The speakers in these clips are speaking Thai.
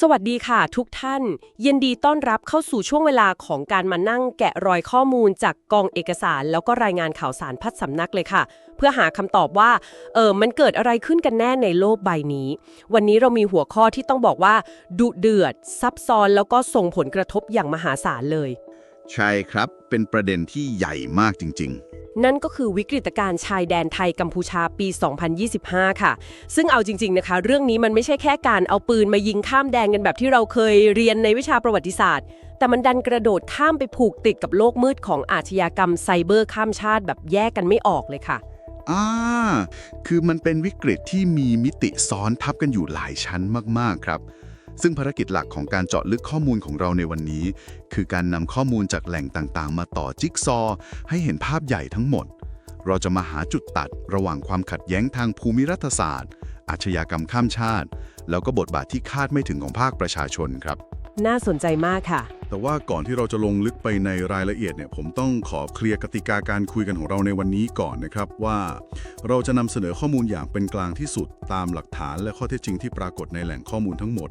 สวัสดีค่ะทุกท่าน ยินดีต้อนรับเข้าสู่ช่วงเวลาของการมานั่งแกะรอยข้อมูลจากกองเอกสาร แล้วก็รายงานข่าวสารพัดสำนักเลยค่ะ เพื่อหาคำตอบว่าเออมันเกิดอะไรขึ้นกันแน่ในโลกใบนี้ วันนี้เรามีหัวข้อที่ต้องบอกว่า ดุเดือด ซับซ้อนแล้วก็ส่งผลกระทบอย่างมหาศาลเลย ใช่ครับ เป็นประเด็นที่ใหญ่มากจริงนั่นก็คือวิกฤตการณ์ชายแดนไทยกัมพูชาปี 2025 ค่ะ ซึ่งเอาจริง ๆ นะคะ เรื่องนี้มันไม่ใช่แค่การเอาปืนมายิงข้ามแดนกันแบบที่เราเคยเรียนในวิชาประวัติศาสตร์ แต่มันดันกระโดดข้ามไปผูกติดกับโลกมืดของอาชญากรรมไซเบอร์ข้ามชาติแบบแยกกันไม่ออกเลยค่ะๆอ่า คือมันเป็นวิกฤตที่มีมิติซ้อนทับกันอยู่หลายชั้นมาก ๆ ครับ ซึ่งภารกิจหลักของการเจาะลึกข้อมูลของเราในวันนี้ คือการนำข้อมูลจากแหล่งต่างๆ มาต่อจิ๊กซอว์ให้เห็นภาพใหญ่ทั้งหมด เราจะมาหาจุดตัดระหว่างความขัดแย้งทางภูมิรัฐศาสตร์ อาชญากรรมข้ามชาติ แล้วก็บทบาทที่คาดไม่ถึงของภาคประชาชนครับ น่าสนใจมากค่ะ แต่ว่าก่อนที่เราจะลงลึกไปในรายละเอียดเนี่ยผมต้องขอเคลียร์กติกาการคุยกันของเราในวันนี้ก่อนนะครับว่า เราจะนำเสนอข้อมูลอย่างเป็นกลางที่สุดตามหลักฐานและข้อเท็จจริงที่ปรากฏในแหล่งข้อมูลทั้งหมด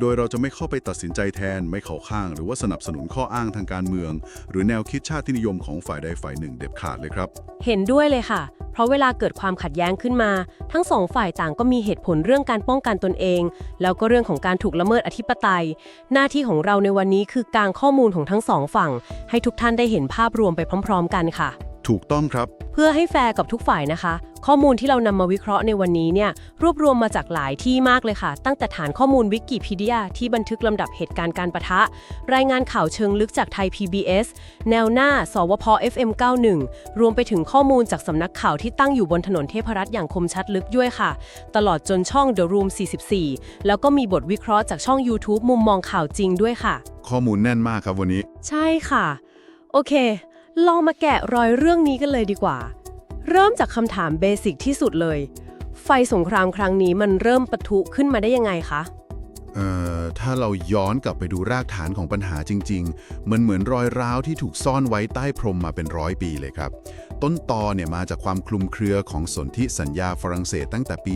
โดยเราจะไม่เข้าไปตัดสินใจแทน ไม่เข้าข้าง หรือว่าสนับสนุนข้ออ้างทางการเมือง หรือแนวคิดชาตินิยมของฝ่ายใดฝ่ายหนึ่งเด็ดขาดเลยครับ เห็นด้วยเลยค่ะเพราะเวลาเกิดความขัดแย้งขึ้นมา ทั้งสองฝ่ายต่างก็มีเหตุผลเรื่องการป้องกันตนเอง แล้วก็เรื่องของการถูกละเมิดอธิปไตย หน้าที่ของเราในวันนี้คือการข้อมูลของทั้งสองฝั่ง ให้ทุกท่านได้เห็นภาพรวมไปพร้อม ๆ กันค่ะ ถูกต้องครับ เพื่อให้แฟร์กับทุกฝ่ายนะคะ ข้อมูลที่เรานำมาวิเคราะห์ในวันนี้เนี่ยรวบรวมมาจากหลายที่มากเลยค่ะ ตั้งแต่ฐานข้อมูลวิกิพีเดียที่บันทึกลำดับเหตุการณ์การประทะ รายงานข่าวเชิงลึกจากไทย PBS แนวหน้า สวพ FM 91 รวมไปถึงข้อมูลจากสำนักข่าวที่ตั้งอยู่บนถนนเทพรัตน์อย่างคมชัดลึกด้วยค่ะ ตลอดจนช่อง The Room 44 แล้วก็มีบทวิเคราะห์จากช่อง YouTube มุมมองข่าวจริงด้วยค่ะ ข้อมูลแน่นมากครับวันนี้ ใช่ค่ะ โอเค ลองมาแกะรอยเรื่องนี้กันเลยดีกว่า เริ่มจากคำถามเบสิกที่สุดเลย ไฟสงครามครั้งนี้มันเริ่มปะทุขึ้นมาได้ยังไงคะ เอ่อ ถ้าเราย้อนกลับไปดูรากฐานของปัญหาจริงๆ มันเหมือนรอยร้าวที่ถูกซ่อนไว้ใต้พรมมาเป็นร้อยปีเลยครับ ต้นตอเนี่ยมาจากความคลุมเครือของสนธิสัญญาฝรั่งเศสตั้งแต่ปี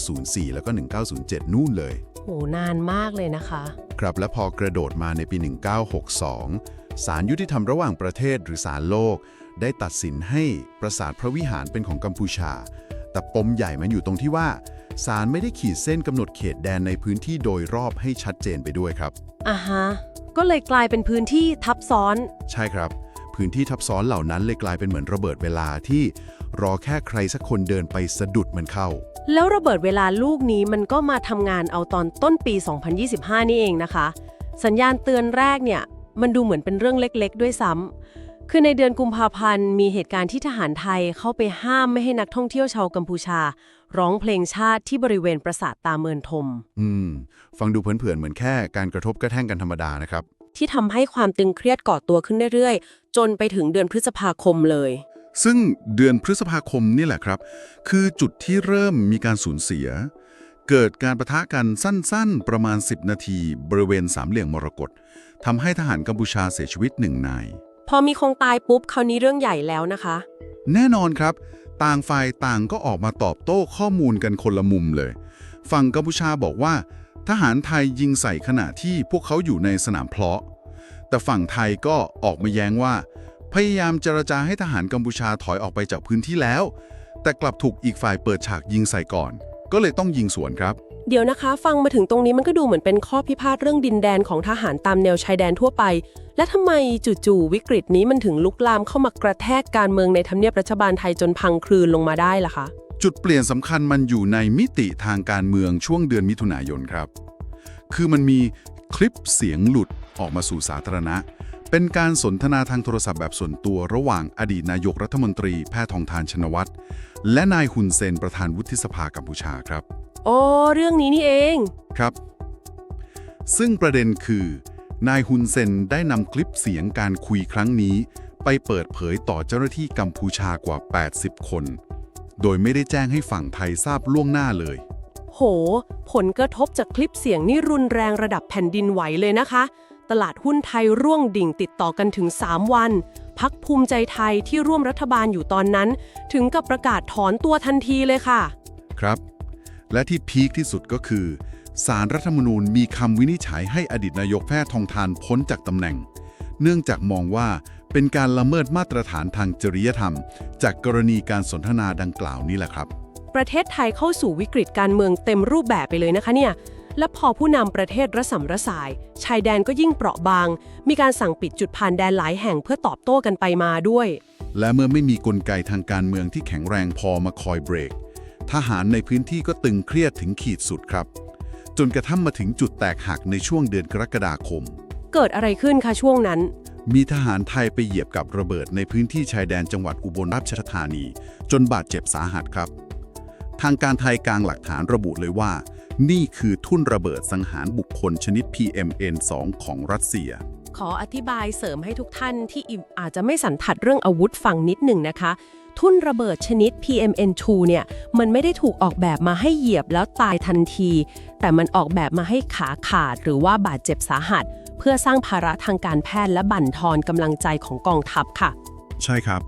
1904 แล้วก็ 1907 นู่นเลย โห นานมากเลยนะคะ ครับและพอกระโดดมาในปี 1962 ศาลยุติธรรมระหว่างประเทศหรือศาลโลก ได้ตัดสินให้ปราสาทพระวิหารเป็นของกัมพูชา แต่ปมใหญ่มันอยู่ตรงที่ว่าศาลไม่ได้ขีดเส้นกำหนดเขตแดนในพื้นที่โดยรอบให้ชัดเจนไปด้วยครับ อ่าฮะ ก็เลยกลายเป็นพื้นที่ทับซ้อน ใช่ครับ พื้นที่ทับซ้อนเหล่านั้นเลยกลายเป็นเหมือนระเบิดเวลาที่รอแค่ใครสักคนเดินไปสะดุดมันเข้า แล้วระเบิดเวลาลูกนี้มันก็มาทำงานเอาตอนต้นปี 2025 นี่เองนะคะ สัญญาณเตือนแรกเนี่ย มันดูเหมือนเป็นเรื่องเล็กๆ ด้วยซ้ำคือในเดือนกุมภาพันธ์มีเหตุการณ์ที่ทหารไทยเข้าไปห้ามไม่ให้นักท่องเที่ยวชาวกัมพูชา ร้องเพลงชาติที่บริเวณปราสาทตาเมินทม อืม ฟังดูเผินๆเหมือนแค่การกระทบกระแท่งกันธรรมดานะครับ ที่ทำให้ความตึงเครียดก่อตัวขึ้นเรื่อยๆ จนไปถึงเดือนพฤษภาคมเลย ซึ่งเดือนพฤษภาคมนี่แหละครับ คือจุดที่เริ่มมีการสูญเสีย เกิดการประทะกันสั้นๆ ประมาณ 10 นาที บริเวณสามเหลี่ยมมรกต ทำให้ทหารกัมพูชาเสียชีวิตหนึ่งนาย พอมีคงตายปุ๊บคราวนี้เรื่องใหญ่แล้วนะคะ แน่นอนครับ ต่างฝ่ายต่างก็ออกมาตอบโต้ข้อมูลกันคนละมุมเลย ฝั่งกัมพูชาบอกว่า ทหารไทยยิงใส่ขณะที่พวกเขาอยู่ในสนามเพลาะ แต่ฝั่งไทยก็ออกมาแย้งว่า พยายามเจรจาให้ทหารกัมพูชาถอยออกไปจากพื้นที่แล้ว แต่กลับถูกอีกฝ่ายเปิดฉากยิงใส่ก่อน ก็เลยต้องยิงสวนครับ เดี๋ยวนะคะ ฟังมาถึงตรงนี้มันก็ดูเหมือนเป็นข้อพิพาทเรื่องดินแดนของทหารตามแนวชายแดนทั่วไป และทำไมจู่ๆวิกฤตนี้มันถึงลุกลามเข้ามากระแทกการเมืองในทำเนียบรัฐบาลไทยจนพังคลืนลงมาได้ล่ะคะ จุดเปลี่ยนสำคัญมันอยู่ในมิติทางการเมืองช่วงเดือนมิถุนายนครับ คือมันมีคลิปเสียงหลุดออกมาสู่สาธารณะ เป็นการสนทนาทางโทรศัพท์แบบส่วนตัวระหว่างอดีตนายกรัฐมนตรีแพทองทานชนวัตรและนายฮุนเซนประธานวุฒิสภากัมพูชาครับ อ๋อเรื่องนี้นี่เอง ครับ ซึ่งประเด็นคือ นายฮุนเซนได้นำคลิปเสียงการคุยครั้งนี้ ไปเปิดเผยต่อเจ้าหน้าที่กัมพูชากว่า 80 คน โดยไม่ได้แจ้งให้ฝั่งไทยทราบล่วงหน้าเลย โห ผลกระทบจากคลิปเสียงนี่รุนแรงระดับแผ่นดินไหวเลยนะคะ ตลาดหุ้นไทยร่วงดิ่งติดต่อกันถึง 3 วัน พักภูมิใจไทยที่ร่วมรัฐบาลอยู่ตอนนั้น ถึงกับประกาศถอนตัวทันทีเลยค่ะ ครับ และที่พีคที่สุดก็คือ สารรัฐธรรมนูญมีคำวินิจฉัยให้อดีตนายกแพทย์ทองทานพ้นจากตำแหน่ง เนื่องจากมองว่าเป็นการละเมิดมาตรฐานทางจริยธรรม จากกรณีการสนทนาดังกล่าวนี้แหละครับ ประเทศไทยเข้าสู่วิกฤตการเมืองเต็มรูปแบบไปเลยนะคะเนี่ย และพอผู้นำประเทศระสำระสาย ชายแดนก็ยิ่งเปราะบาง มีการสั่งปิดจุดผ่านแดนหลายแห่งเพื่อตอบโต้กันไปมาด้วย และเมื่อไม่มีกลไกทางการเมืองที่แข็งแรงพอมาคอยเบรก ทหารในพื้นที่ก็ตึงเครียดถึงขีดสุดครับ จนกระทั่งมาถึงจุดแตกหักในช่วงเดือนกรกฎาคม เกิดอะไรขึ้นคะช่วงนั้น มีทหารไทยไปเหยียบกับระเบิดในพื้นที่ชายแดนจังหวัดอุบลราชธานี จนบาดเจ็บสาหัสครับ ทางการไทยกลางหลักฐานระบุเลยว่า นี่คือทุ่นระเบิดสังหารบุคคลชนิด PMN2 ของรัสเซียขออธิบายเสริมให้ทุกท่านที่อิมอาจจะไม่สันทัดเรื่องอาวุธฟังนิดหนึ่งนะคะ ทุ่นระเบิดชนิด PMN2 เนี่ย มันไม่ได้ถูกออกแบบมาให้เหยียบแล้วตายทันที แต่มันออกแบบมาให้ขาขาดหรือว่าบาดเจ็บสาหัส เพื่อสร้างภาระทางการแพทย์และบั่นทอนกำลังใจของกองทัพค่ะ ใช่ครับ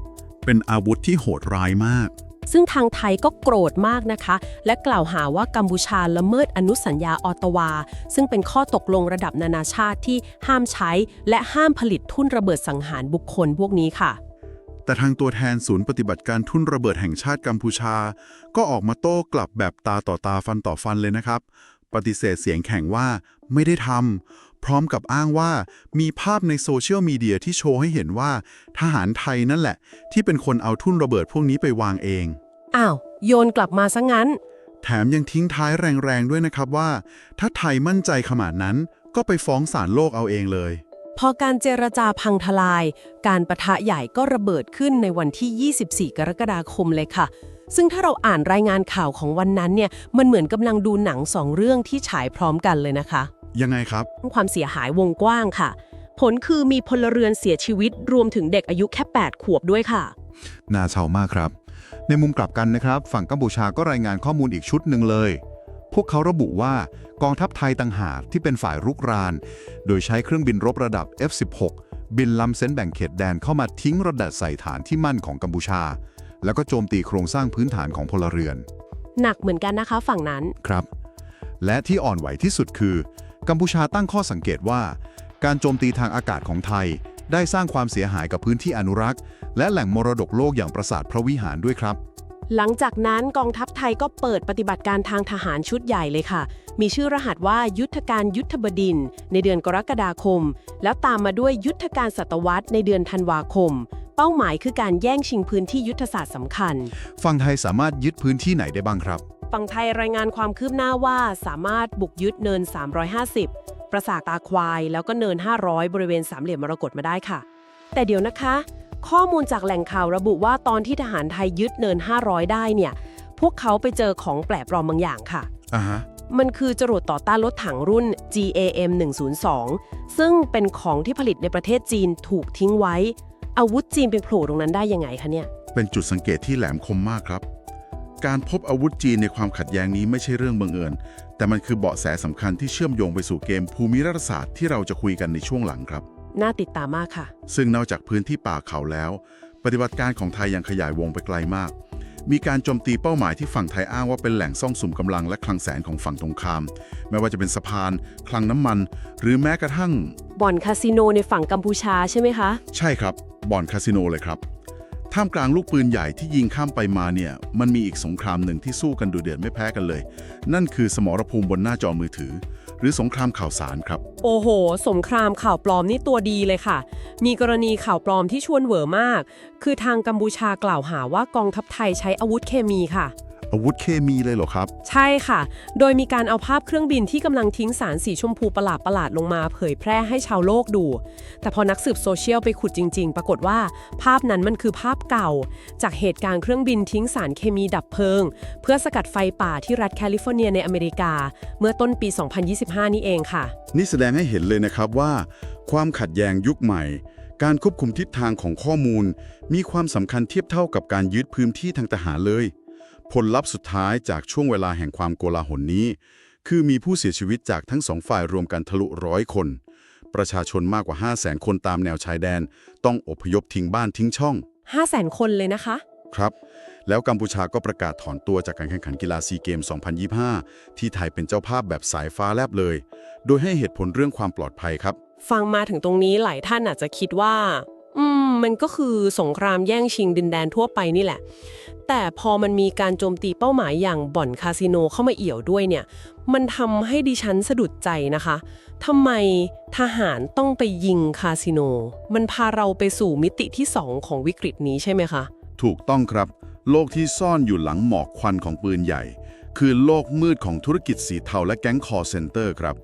เป็นอาวุธที่โหดร้ายมาก ซึ่งทางไทยก็โกรธมากนะคะ และกล่าวหาว่ากัมพูชาละเมิดอนุสัญญาออตตาวา ซึ่งเป็นข้อตกลงระดับนานาชาติที่ห้ามใช้ และห้ามผลิตทุ่นระเบิดสังหารบุคคลพวกนี้ค่ะ แต่ทางตัวแทนศูนย์ปฏิบัติการทุ่นระเบิดแห่งชาติกัมพูชา ก็ออกมาโต้กลับแบบตาต่อตาฟันต่อฟันเลยนะครับ ปฏิเสธเสียงแข็งว่าไม่ได้ทำพร้อมกับอ้างว่ามีภาพในโซเชียลมีเดียที่โชว์ให้เห็นว่า ทหารไทยนั่นแหละ ที่เป็นคนเอาทุ่นระเบิดพวกนี้ไปวางเอง อ้าว โยนกลับมาซะงั้น แถมยังทิ้งท้ายแรงๆด้วยนะครับว่า ถ้าไทยมั่นใจขนาดนั้นก็ไปฟ้องศาลโลกเอาเองเลย พอการเจรจาพังทลาย การประทะใหญ่ก็ระเบิดขึ้นในวันที่ 24 กรกฎาคมเลยค่ะ ซึ่งถ้าเราอ่านรายงานข่าวของวันนั้นเนี่ย มันเหมือนกำลังดูหนังสองเรื่องที่ฉายพร้อมกันเลยนะคะ ยังไงครับ ความเสียหายวงกว้างค่ะ ผลคือมีพลเรือนเสียชีวิตรวมถึงเด็กอายุแค่ 8 ขวบด้วยค่ะ น่าเศร้ามากครับ ในมุมกลับกันนะครับ ฝั่งกัมพูชาก็รายงานข้อมูลอีกชุดหนึ่งเลย พวกเขาระบุว่ากองทัพไทยต่างหากที่เป็นฝ่ายรุกราน โดยใช้เครื่องบินรบระดับ F-16 บินล้ำเส้นแบ่งเขตแดนเข้ามาทิ้งระดับใส่ฐานที่มั่นของกัมพูชา แล้วก็โจมตีโครงสร้างพื้นฐานของพลเรือน หนักเหมือนกันนะคะฝั่งนั้น ครับ และที่อ่อนไหวที่สุดคือ กัมพูชาตั้งข้อสังเกตว่า การโจมตีทางอากาศของไทย ได้สร้างความเสียหายกับพื้นที่อนุรักษ์ และแหล่งมรดกโลกอย่างปราสาทพระวิหารด้วยครับ หลังจากนั้นกองทัพไทยก็เปิดปฏิบัติการทางทหารชุดใหญ่เลยค่ะ มีชื่อรหัสว่ายุทธการยุทธบดินทร์ในเดือนกรกฎาคม แล้วตามมาด้วยยุทธการศตวรรษในเดือนธันวาคม เป้าหมายคือการแย่งชิงพื้นที่ยุทธศาสตร์สำคัญ ฝั่งไทยสามารถยึดพื้นที่ไหนได้บ้างครับ ฝั่งไทยรายงานความคืบหน้าว่าสามารถบุกยึดเนิน 350 ปราสาทตาควาย แล้วก็เนิน 500 บริเวณสามเหลี่ยมมรกตมาได้ค่ะ แต่เดี๋ยวนะคะ ข้อมูลจากแหล่งข่าวระบุว่าตอนที่ทหารไทยยึดเนิน 500 ได้เนี่ย พวกเขาไปเจอของแปลกปลอมบางอย่างค่ะ อ่าฮะ มันคือจรวดต่อต้านรถถังรุ่น GAM 102 ซึ่งเป็นของที่ผลิตในประเทศจีนถูกทิ้งไว้ อาวุธจีนเป็นโผล่ตรงนั้นได้ยังไงคะเนี่ย เป็นจุดสังเกตที่แหลมคมมากครับ การพบอาวุธจีนในความขัดแย้งนี้ไม่ใช่เรื่องบังเอิญ แต่มันคือเบาะแสสำคัญที่เชื่อมโยงไปสู่เกมภูมิรัฐศาสตร์ที่เราจะคุยกันในช่วงหลังครับ น่าติดตามมากค่ะ ซึ่งนอกจากพื้นที่ป่าเขาแล้ว ปฏิบัติการของไทยยังขยายวงไปไกลมาก มีการโจมตีเป้าหมายที่ฝั่งไทยอ้างว่าเป็นแหล่งซ่องสุมกำลังและคลังแสงของฝั่งตรงข้าม ไม่ว่าจะเป็นสะพาน คลังน้ำมัน หรือแม้กระทั่ง บ่อนคาสิโนในฝั่งกัมพูชาใช่ไหมคะ ใช่ครับ บ่อนคาสิโนเลยครับ ท่ามกลางลูกปืนใหญ่ที่ยิงข้ามไปมาเนี่ย มันมีอีกสงครามหนึ่งที่สู้กันดูเดือดไม่แพ้กันเลย นั่นคือสมรภูมิบนหน้าจอมือถือ หรือสงครามข่าวสารครับ โอ้โห สงครามข่าวปลอมนี่ตัวดีเลยค่ะ มีกรณีข่าวปลอมที่ชวนเหวอมาก คือทางกัมพูชากล่าวหาว่ากองทัพไทยใช้อาวุธเคมีค่ะ อาวุธเคมีเลยเหรอครับ ใช่ค่ะ โดยมีการเอาภาพเครื่องบินที่กำลังทิ้งสารสีชมพูประหลาดประหลาดๆลงมาเผยแพร่ให้ชาวโลกดู แต่พอนักสืบโซเชียลไปขุดจริง ๆ ปรากฏว่า ภาพนั้นมันคือภาพเก่า จากเหตุการณ์เครื่องบินทิ้งสารเคมีดับเพลิง เพื่อสกัดไฟป่าที่รัฐแคลิฟอร์เนียในอเมริกา เมื่อต้นปี 2025 นี่เองค่ะ นี่แสดงให้เห็นเลยนะครับว่า ความขัดแย้งยุคใหม่การควบคุมทิศทางของข้อมูล มีความสำคัญเทียบเท่ากับการยึดพื้นที่ทางทหารเลย ผลลัพธ์สุดท้ายจากช่วงเวลาแห่งความโกลาหลนี้ คือมีผู้เสียชีวิตจากทั้งสองฝ่ายรวมกันทะลุร้อยคน ประชาชนมากกว่า 5 0 0แสนคนตามแนวชายแดน ต้องอพยพทิ้งบ้านทิ้งช่อง 5 0 0 0 0 0 คนเลยนะคะ ครับ แล้วกัมพูชาก็ประกาศถอนตัวจากการแข่งขันกีฬาซีเกม 2025 ที่ไทยเป็นเจ้าภาพแบบสายฟ้าแลบเลย โดยให้เหตุผลเรื่องความปลอดภัยครับ ฟังมาถึงตรงนี้หลายท่านอาจจะคิดว่า อืม มันก็คือสงครามแย่งชิงดินแดนทั่วไปนี่แหละ แต่พอมันมีการโจมตีเป้าหมายอย่างบ่อนคาสิโนเข้ามาเอี่ยวด้วยเนี่ย มันทำให้ดิฉันสะดุดใจนะคะทำไมทหารต้องไปยิงคาสิโน มันพาเราไปสู่มิติที่สองของวิกฤตนี้ใช่ไหมคะ ถูกต้องครับ โลกที่ซ่อนอยู่หลังหมอกควันของปืนใหญ่ คือโลกมืดของธุรกิจสีเทาและแก๊งคอร์เซนเตอร์ครับ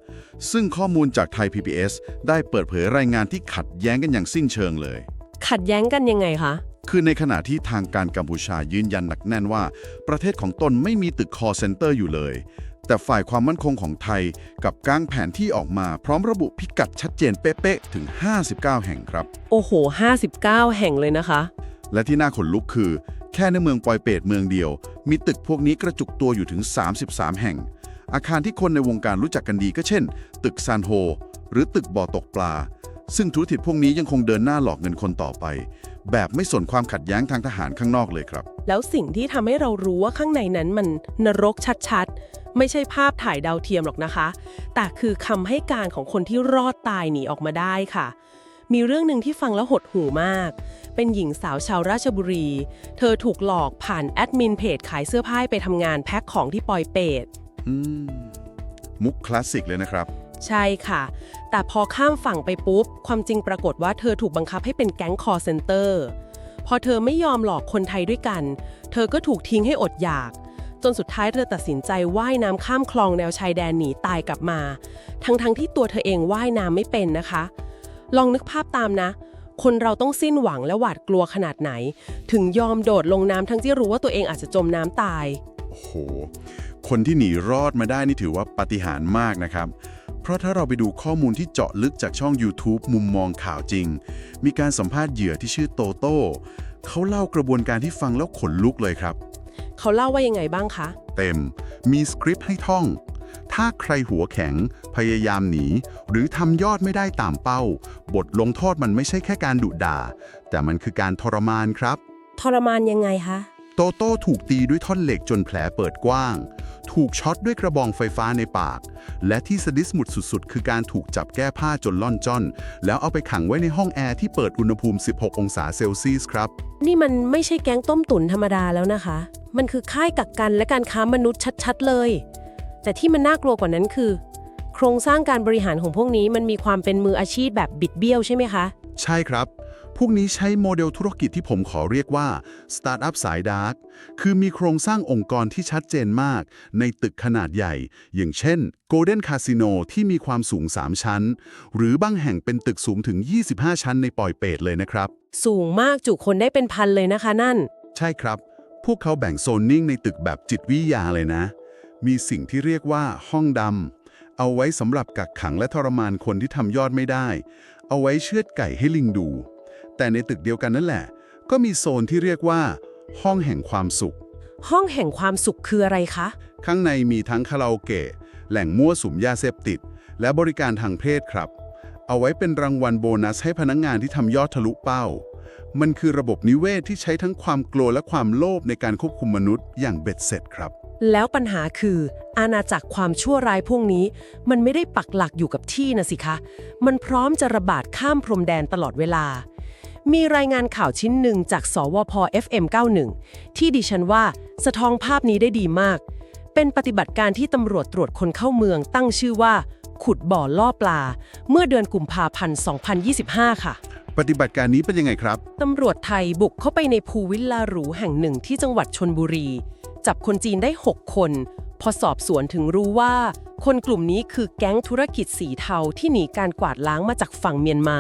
ซึ่งข้อมูลจากไทย PBS ได้เปิดเผยรายงานที่ขัดแย้งกันอย่างสิ้นเชิงเลย ขัดแย้งกันยังไงคะ คือในขณะที่ทางการกัมพูชายืนยันหนักแน่นว่า ประเทศของตนไม่มีตึกคอร์เซนเตอร์อยู่เลย แต่ฝ่ายความมั่นคงของไทยกับก้างแผนที่ออกมาพร้อมระบุพิกัดชัดเจนเป๊ะๆถึง 59 แห่งครับ โอ้โห 59 แห่งเลยนะคะ และที่น่าขนลุกคือ แค่ในเมืองปอยเปตเมืองเดียว มีตึกพวกนี้กระจุกตัวอยู่ถึง 33 แห่ง อาคารที่คนในวงการรู้จักกันดีก็เช่น ตึกซานโฮหรือตึกบ่อตกปลา ซึ่งธุรกิจพวกนี้ยังคงเดินหน้าหลอกเงินคนต่อไป แบบไม่สนความขัดแย้งทางทหารข้างนอกเลยครับ แล้วสิ่งที่ทำให้เรารู้ว่าข้างในนั้นมันนรกชัดๆ ไม่ใช่ภาพถ่ายดาวเทียมหรอกนะคะ แต่คือคำให้การของคนที่รอดตายหนีออกมาได้ค่ะ มีเรื่องหนึ่งที่ฟังแล้วหดหูมาก เป็นหญิงสาวชาวราชบุรี เธอถูกหลอกผ่านแอดมินเพจขายเสื้อผ้าไปทำงานแพ็คของที่ปอยเปตอืมมุกคลาสสิกเลยนะครับ ใช่ค่ะ แต่พอข้ามฝั่งไปปุ๊บ ความจริงปรากฏว่าเธอถูกบังคับให้เป็นแก๊งคอร์เซนเตอร์ พอเธอไม่ยอมหลอกคนไทยด้วยกัน เธอก็ถูกทิ้งให้อดอยาก จนสุดท้ายเธอตัดสินใจว่ายน้ำข้ามคลองแนวชายแดนหนีตายกลับมา ทั้งๆที่ตัวเธอเองว่ายน้ำไม่เป็นนะคะ ลองนึกภาพตามนะ คนเราต้องสิ้นหวังและหวาดกลัวขนาดไหน ถึงยอมโดดลงน้ำทั้งที่รู้ว่าตัวเองอาจจะจมน้ำตาย โอ้โห คนที่หนีรอดมาได้นี่ถือว่าปาฏิหาริย์มากนะครับ ราะถ้าเราไปดูข้อมูลที่เจาะลึกจากช่อง YouTube มุมมองข่าวจริง มีการสัมภาษณ์เหยื่อที่ชื่อโตโต้เขาเล่ากระบวนการที่ฟังแล้วขนลุกเลยครับ เขาเล่าว่ายังไงบ้างคะ เต็ม มีสคริปต์ให้ท่อง ถ้าใครหัวแข็ง พยายามหนี หรือทำยอดไม่ได้ตามเป้า บทลงโทษมันไม่ใช่แค่การดุด่า แต่มันคือการทรมานครับ ทรมานยังไงคะ โตโต้ถูกตีด้วยท่อนเหล็กจนแผลเปิดกว้าง ถูกช็อตด้วยกระบองไฟฟ้าในปาก และที่สดิสมุดสุดๆ คือการถูกจับแก้ผ้าจนล่อนจ้อน แล้วเอาไปขังไว้ในห้องแอร์ที่เปิดอุณหภูมิ 16 องศาเซลเซียสครับ นี่มันไม่ใช่แก๊งต้มตุ๋นธรรมดาแล้วนะคะ มันคือค่ายกักกันและการค้ามนุษย์ชัดๆเลย แต่ที่มันน่ากลัวกว่านั้นคือ โครงสร้างการบริหารของพวกนี้มันมีความเป็นมืออาชีพแบบบิดเบี้ยวใช่ไหมคะ ใช่ครับ พวกนี้ใช้โมเดลธุรกิจที่ผมขอเรียกว่าสตาร์ทอัพสายดาร์กคือมีโครงสร้างองค์กรที่ชัดเจนมาก ในตึกขนาดใหญ่ อย่างเช่น Golden Casino ที่มีความสูง 3 ชั้น หรือบางแห่งเป็นตึกสูงถึง 25 ชั้นในปอยเปตเลยนะครับ สูงมากจุคนได้เป็นพันเลยนะคะนั่น ใช่ครับ พวกเขาแบ่งโซนนิ่งในตึกแบบจิตวิทยาเลยนะ มีสิ่งที่เรียกว่าห้องดำเอาไว้สำหรับกักขังและทรมานคนที่ทำยอดไม่ได้ เอาไว้เชือดไก่ให้ลิงดู แต่ในตึกเดียวกันนั่นแหละ ก็มีโซนที่เรียกว่า ห้องแห่งความสุข ห้องแห่งความสุขคืออะไรคะ ข้างในมีทั้งคาราโอเกะ แหล่งมั่วสุมยาเสพติด และบริการทางเพศครับ เอาไว้เป็นรางวัลโบนัสให้พนักงงานที่ทำยอดทะลุเป้า มันคือระบบนิเวศที่ใช้ทั้งความกลัวและความโลภในการควบคุมมนุษย์อย่างเบ็ดเสร็จครับ แล้วปัญหาคือ อาณาจักรความชั่วร้ายพวกนี้ มันไม่ได้ปักหลักอยู่กับที่นะสิคะ มันพร้อมจะระบาดข้ามพรมแดนตลอดเวลา มีรายงานข่าวชิ้นหนึ่งจาก สวพ FM91 ที่ดิฉันว่าสะท้องภาพนี้ได้ดีมาก เป็นปฏิบัติการที่ตำรวจตรวจคนเข้าเมืองตั้งชื่อว่า ขุดบ่อล่อปลา เมื่อเดือนกุมภาพันธ์ 2025 ค่ะ ปฏิบัติการนี้เป็นยังไงครับ ตำรวจไทยบุกเข้าไปในภูวิลลาหรูแห่งหนึ่งที่จังหวัดชนบุรี จับคนจีนได้ 6 คน พอสอบสวนถึงรู้ว่า คนกลุ่มนี้คือแก๊งธุรกิจสีเทาที่หนีการกวาดล้างมาจากฝั่งเมียนมา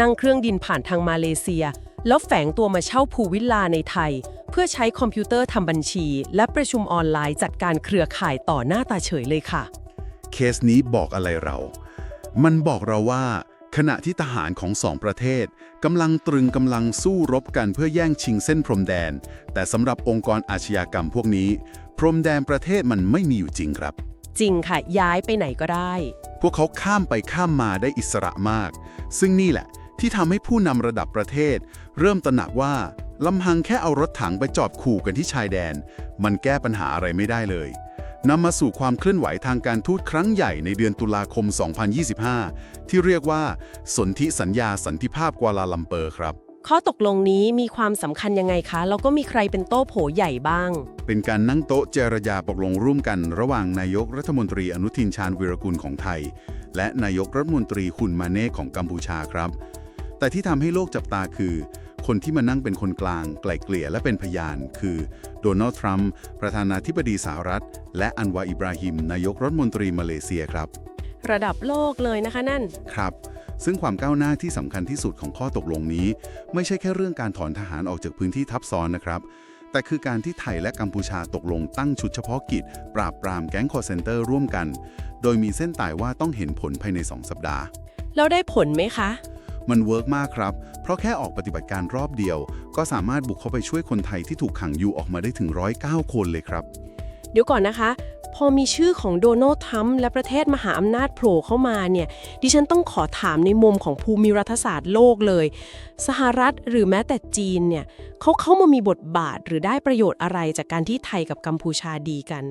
นั่งเครื่องดินผ่านทางมาเลเซีย แล้วแฝงตัวมาเช่าภูวิลลาในไทย เพื่อใช้คอมพิวเตอร์ทำบัญชี และประชุมออนไลน์จัดการเครือข่ายต่อหน้าตาเฉยเลยค่ะ เคสนี้บอกอะไรเรา มันบอกเราว่า ขณะที่ทหารของสองประเทศกำลังตรึงกำลังสู้รบกันเพื่อแย่งชิงเส้นพรมแดน แต่สำหรับองค์กรอาชญากรรมพวกนี้ พรมแดนประเทศมันไม่มีอยู่จริงครับ จริงค่ะย้ายไปไหนก็ได้ พวกเขาข้ามไปข้ามมาได้อิสระมาก ซึ่งนี่แหละ ที่ทำให้ผู้นำระดับประเทศ เริ่มตระหนักว่าลำพังแค่เอารถถังไปจอดขู่กันที่ชายแดน มันแก้ปัญหาอะไรไม่ได้เลยนำมาสู่ความเคลื่อนไหวทางการทูตครั้งใหญ่ในเดือนตุลาคม 2025 ที่เรียกว่า สนธิสัญญาสันติภาพกัวลาลัมเปอร์ครับ ข้อตกลงนี้มีความสำคัญยังไงคะ แล้วก็มีใครเป็นโต้โผใหญ่บ้าง เป็นการนั่งโต๊ะเจรจาตกลงร่วมกันระหว่างนายกรัฐมนตรีอนุทินชาญวิรกุลของไทย และนายกรัฐมนตรีฮุนมาเน่ของกัมพูชาครับ แต่ที่ทำให้โลกจับตาคือ คนที่มานั่งเป็นคนกลาง ไกล่เกลี่ยและเป็นพยาน คือโดนัลด์ทรัมป์ประธานาธิบดีสหรัฐ และอันวาอิบราฮิม นายกรัฐมนตรีมาเลเซียครับ ระดับโลกเลยนะคะนั่น ครับ ซึ่งความก้าวหน้าที่สำคัญที่สุดของข้อตกลงนี้ ไม่ใช่แค่เรื่องการถอนทหารออกจากพื้นที่ทับซ้อนนะครับ แต่คือการที่ไทยและกัมพูชาตกลงตั้งชุดเฉพาะกิจ ปราบปรามแก๊งคอร์เซนเตอร์ร่วมกัน โดยมีเส้นตายว่าต้องเห็นผลภายใน 2 สัปดาห์ แล้วได้ผลไหมคะ มันเวิร์กมากครับ เพราะแค่ออกปฏิบัติการรอบเดียว ก็สามารถบุกเข้าไปช่วยคนไทยที่ถูกขังอยู่ออกมาได้ถึง 109 คนเลยครับ เดี๋ยวก่อนนะคะ พอมีชื่อของโดนัลด์ทรัมป์และประเทศมหาอำนาจโผล่เข้ามาเนี่ย ดิฉันต้องขอถามในมุมของภูมิรัฐศาสตร์โลกเลย สหรัฐหรือแม้แต่จีนเนี่ยเขาเข้ามามีบทบาทหรือได้ประโยชน์อะไรจากการที่ไทยกับกัมพูชาดีกัน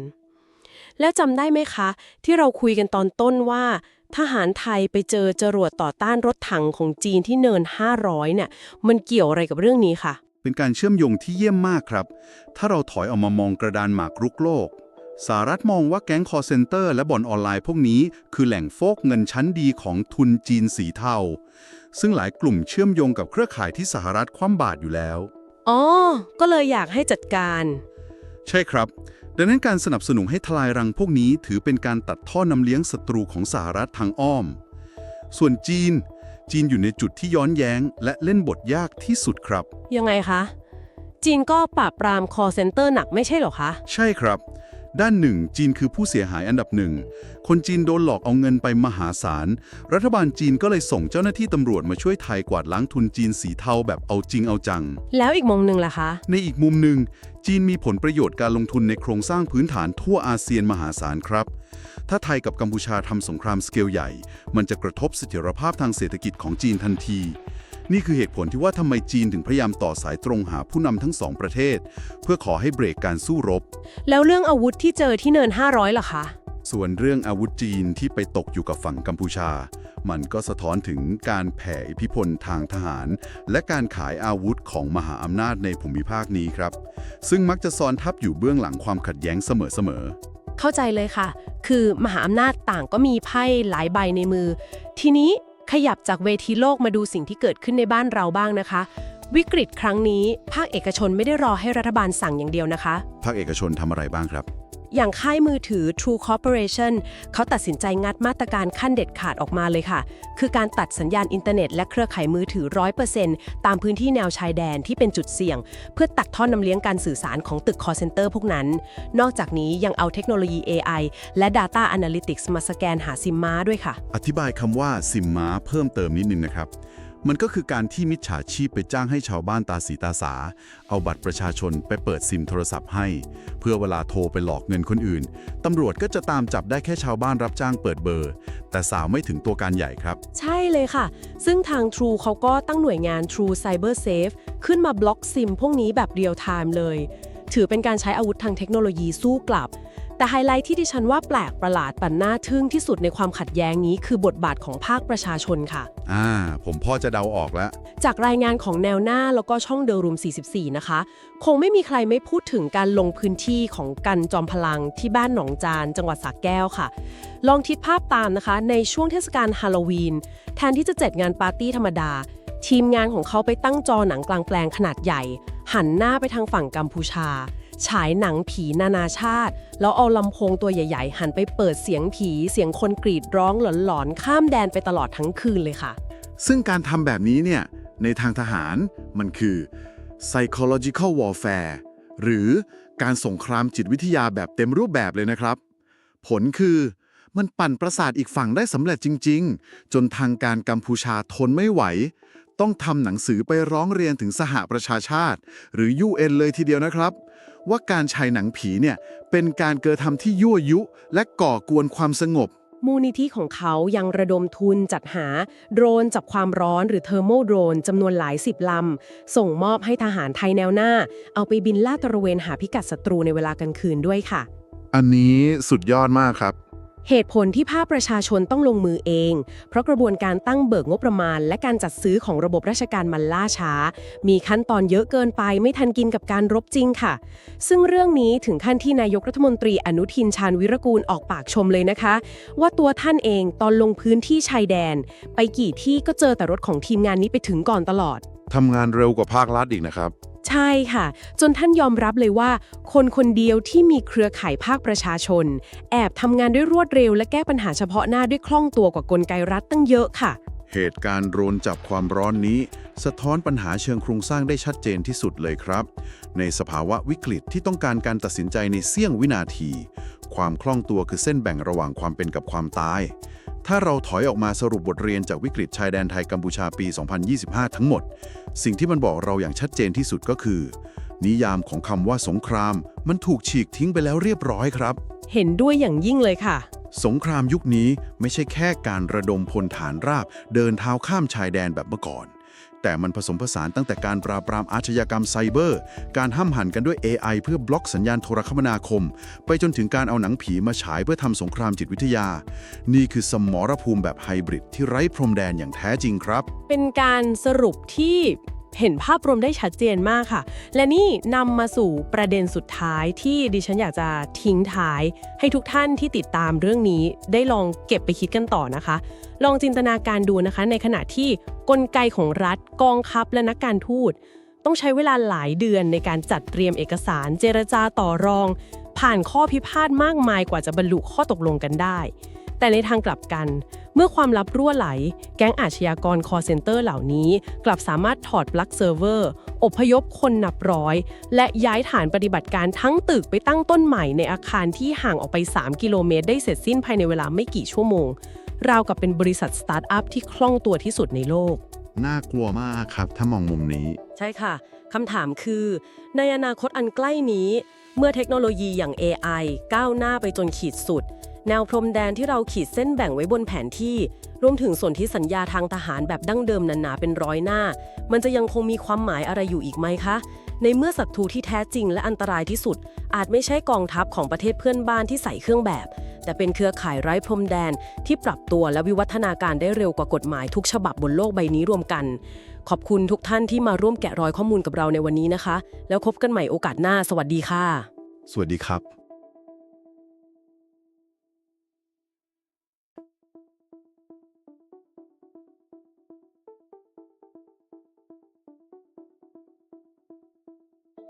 แล้วจำได้ไหมคะ ที่เราคุยกันตอนต้นว่า ทหารไทยไปเจอจรวดต่อต้านรถถังของจีนที่เนิน 500 เนี่ย มันเกี่ยวอะไรกับเรื่องนี้ค่ะ เป็นการเชื่อมโยงที่เยี่ยมมากครับ ถ้าเราถอยออกมามองกระดานหมากรุกโลกสหรัฐมองว่าแก๊งคอร์เซนเตอร์และบ่อนออนไลน์พวกนี้ คือแหล่งโฟกเงินชั้นดีของทุนจีนสีเทา ซึ่งหลายกลุ่มเชื่อมโยงกับเครือข่ายที่สหรัฐคว่ำบาตรอยู่แล้ว อ๋อ ก็เลยอยากให้จัดการ ใช่ครับ ดังนั้นการสนับสนุนให้ทลายรังพวกนี้ถือเป็นการตัดท่อนำเลี้ยงศัตรูของสหรัฐทางอ้อม ส่วนจีน จีนอยู่ในจุดที่ย้อนแย้ง และเล่นบทยากที่สุดครับ ยังไงคะ จีนก็ปราบปราม call center หนักไม่ใช่เหรอคะ ใช่ครับ ด้านหนึ่ง จีนคือผู้เสียหายอันดับหนึ่ง คนจีนโดนหลอกเอาเงินไปมหาศาล รัฐบาลจีนก็เลยส่งเจ้าหน้าที่ตำรวจมาช่วยไทยกวาดล้างทุนจีนสีเทาแบบเอาจริงเอาจัง แล้วอีกมุมหนึ่งล่ะคะ ในอีกมุมหนึ่ง จีนมีผลประโยชน์การลงทุนในโครงสร้างพื้นฐานทั่วอาเซียนมหาศาลครับ ถ้าไทยกับกัมพูชาทำสงครามสเกลใหญ่ มันจะกระทบเสถียรภาพทางเศรษฐกิจของจีนทันที นี่คือเหตุผลที่ว่าทำไมจีนถึงพยายามต่อสายตรงหาผู้นำทั้งสองประเทศ เพื่อขอให้เบรกการสู้รบ แล้วเรื่องอาวุธที่เจอที่เนิน 500ล่ะคะ ส่วนเรื่องอาวุธจีนที่ไปตกอยู่กับฝั่งกัมพูชา มันก็สะท้อนถึงการแผ่อิทธิพลทางทหาร และการขายอาวุธของมหาอำนาจในภูมิภาคนี้ครับ ซึ่งมักจะซ้อนทับอยู่เบื้องหลังความขัดแย้งเสมอเข้าใจเลยค่ะ คือมหาอำนาจต่างก็มีไพ่หลายใบในมือ ทีนี้ ขยับจากเวทีโลกมาดูสิ่งที่เกิดขึ้นในบ้านเราบ้างนะคะ วิกฤตครั้งนี้ ภาคเอกชนไม่ได้รอให้รัฐบาลสั่งอย่างเดียวนะคะ ภาคเอกชนทำอะไรบ้างครับ อย่างค่ายมือถือ True Corporation เขาตัดสินใจงัดมาตรการขั้นเด็ดขาดออกมาเลยค่ะ คือการตัดสัญญาณอินเทอร์เน็ตและเครือข่ายมือถือ 100%ตามพื้นที่แนวชายแดนที่เป็นจุดเสี่ยง เพื่อตัดท่อนำเลี้ยงการสื่อสารของตึก call center พวกนั้น นอกจากนี้ยังเอาเทคโนโลยี AI และ Data Analytics มาสแกนหาซิมม้าด้วยค่ะ อธิบายคำว่าซิมม้าเพิ่มเติมนิดนึงนะครับ มันก็คือการที่มิจฉาชีพไปจ้างให้ชาวบ้านตาสีตาสา เอาบัตรประชาชนไปเปิดซิมโทรศัพท์ให้ เพื่อเวลาโทรไปหลอกเงินคนอื่น ตำรวจก็จะตามจับได้แค่ชาวบ้านรับจ้างเปิดเบอร์ แต่สาวไม่ถึงตัวการใหญ่ครับ ใช่เลยค่ะ ซึ่งทาง True เขาก็ตั้งหน่วยงาน True Cyber Safe ขึ้นมาบล็อกซิมพวกนี้แบบเรียลไทม์เลย ถือเป็นการใช้อาวุธทางเทคโนโลยีสู้กลับ แต่ไฮไลท์ที่ดิฉันว่าแปลกประหลาดปั่นหน้าทึ่งที่สุดในความขัดแย้งนี้คือบทบาทของภาคประชาชนค่ะ อ่า ผมพ่อจะเดาออกแล้ว จากรายงานของแนวหน้าแล้วก็ช่องเดลรูม 44 นะคะ คงไม่มีใครไม่พูดถึงการลงพื้นที่ของกันจอมพลังที่บ้านหนองจาน จังหวัดสระแก้วค่ะ ลองคิดภาพตามนะคะ ในช่วงเทศกาลฮาโลวีนแทนที่จะจัดงานปาร์ตี้ธรรมดา ทีมงานของเขาไปตั้งจอหนังกลางแปลงขนาดใหญ่ หันหน้าไปทางฝั่งกัมพูชา ฉายหนังผีนานาชาติ แล้วเอาลำโพงตัวใหญ่ ๆ หันไปเปิดเสียงผี เสียงคนกรีดร้องหลอนๆ ข้ามแดนไปตลอดทั้งคืนเลยค่ะ ซึ่งการทำแบบนี้เนี่ย ในทางทหารมันคือ psychological warfare หรือการสงครามจิตวิทยาแบบเต็มรูปแบบเลยนะครับ ผลคือมันปั่นประสาทอีกฝั่งได้สำเร็จจริง ๆ จนทางการกัมพูชาทนไม่ไหว ต้องทำหนังสือไปร้องเรียนถึงสหประชาชาติ หรือ UN เลยทีเดียวนะครับ ว่าการฉายหนังผีเนี่ยเป็นการเกิดทำที่ยั่วยุและก่อกวนความสงบ มูลนิธิของเขายังระดมทุนจัดหา โดรนจับความร้อนหรือเทอร์โมโดรนจำนวนหลายสิบลำ ส่งมอบให้ทหารไทยแนวหน้า เอาไปบินลาดตระเวนหาพิกัดศัตรูในเวลากลางคืนด้วยค่ะ อันนี้สุดยอดมากครับ เหตุผลที่ภาคประชาชนต้องลงมือเอง เพราะกระบวนการตั้งเบิกงบประมาณ และการจัดซื้อของระบบราชการมันล่าช้า มีขั้นตอนเยอะเกินไปไม่ทันกินกับการรบจริงค่ะ ซึ่งเรื่องนี้ถึงขั้นที่นายกรัฐมนตรีอนุทินชาญวิรกูลออกปากชมเลยนะคะ ว่าตัวท่านเองตอนลงพื้นที่ชายแดน ไปกี่ที่ก็เจอแต่รถของทีมงานนี้ไปถึงก่อนตลอด ทำงานเร็วกว่าภาครัฐอีกนะครับ ใช่ค่ะ จนท่านยอมรับเลยว่า คนคนเดียวที่มีเครือข่ายภาคประชาชน แอบทำงานด้วยรวดเร็ว และแก้ปัญหาเฉพาะหน้าด้วยคล่องตัวกว่ากลไกรัฐตั้งเยอะค่ะ เหตุการณ์โดรนจับความร้อนนี้ สะท้อนปัญหาเชิงโครงสร้างได้ชัดเจนที่สุดเลยครับ ในสภาวะวิกฤตที่ต้องการการตัดสินใจในเสี้ยงวินาที ความคล่องตัวคือเส้นแบ่งระหว่างความเป็นกับความตาย ถ้าเราถอยออกมาสรุปบทเรียนจากวิกฤตชายแดนไทยกัมพูชาปี 2025 ทั้งหมด สิ่งที่มันบอกเราอย่างชัดเจนที่สุดก็คือ นิยามของคำว่าสงคราม มันถูกฉีกทิ้งไปแล้วเรียบร้อยครับ เห็นด้วยอย่างยิ่งเลยค่ะ สงครามยุคนี้ไม่ใช่แค่การระดมพลฐานราบ เดินเท้าข้ามชายแดนแบบเมื่อก่อน แต่มันผสมผสานตั้งแต่การปราบปรามอาชญากรรมไซเบอร์ การห้ามหันกันด้วย AI เพื่อบล็อกสัญญาณโทรคมนาคม ไปจนถึงการเอาหนังผีมาฉายเพื่อทำสงครามจิตวิทยา นี่คือสมรภูมิแบบไฮบริดที่ไร้พรมแดนอย่างแท้จริงครับ เป็นการสรุปที่ เห็นภาพรวมได้ชัดเจนมากค่ะ และนี่นำมาสู่ประเด็นสุดท้ายที่ดิฉันอยากจะทิ้งท้าย ให้ทุกท่านที่ติดตามเรื่องนี้ ได้ลองเก็บไปคิดกันต่อนะคะ ลองจินตนาการดูนะคะ ในขณะที่กลไกของรัฐกองทัพและนักการทูตต้องใช้เวลาหลายเดือนในการจัดเตรียมเอกสารเจรจาต่อรอง ผ่านข้อพิพาทมากมายกว่าจะบรรลุข้อตกลงกันได้ แต่ในทางกลับกัน เมื่อความลับรั่วไหล แก๊งอาชญากรคอเซนเตอร์เหล่านี้ กลับสามารถถอดปลั๊กเซิร์ฟเวอร์ อพยพคนนับร้อย และย้ายฐานปฏิบัติการทั้งตึกไปตั้งต้นใหม่ในอาคารที่ห่างออกไป 3 กิโลเมตร ได้เสร็จสิ้นภายในเวลาไม่กี่ชั่วโมง ราวกับเป็นบริษัทสตาร์ทอัพที่คล่องตัวที่สุดในโลก น่ากลัวมากครับ ถ้ามองมุมนี้ ใช่ค่ะคำถามคือ ในอนาคตอันใกล้นี้ เมื่อเทคโนโลยีอย่าง AI ก้าวหน้าไปจนขีดสุด แนวพรมแดนที่เราขีดเส้นแบ่งไว้บนแผนที่ รวมถึงส่วนที่สัญญาทางทหารแบบดั้งเดิมหนาๆเป็นร้อยหน้า มันจะยังคงมีความหมายอะไรอยู่อีกไหมคะ ในเมื่อศัตรูที่แท้จริงและอันตรายที่สุด อาจไม่ใช่กองทัพของประเทศเพื่อนบ้านที่ใส่เครื่องแบบ แต่เป็นเครือข่ายไร้พรมแดนที่ปรับตัวและวิวัฒนาการได้เร็วกว่ากฎหมายทุกฉบับบนโลกใบนี้รวมกัน ขอบคุณทุกท่านที่มาร่วมแกะรอยข้อมูลกับเราในวันนี้นะคะ แล้วพบกันใหม่โอกาสหน้า สวัสดีค่ะ สวัสดีครับ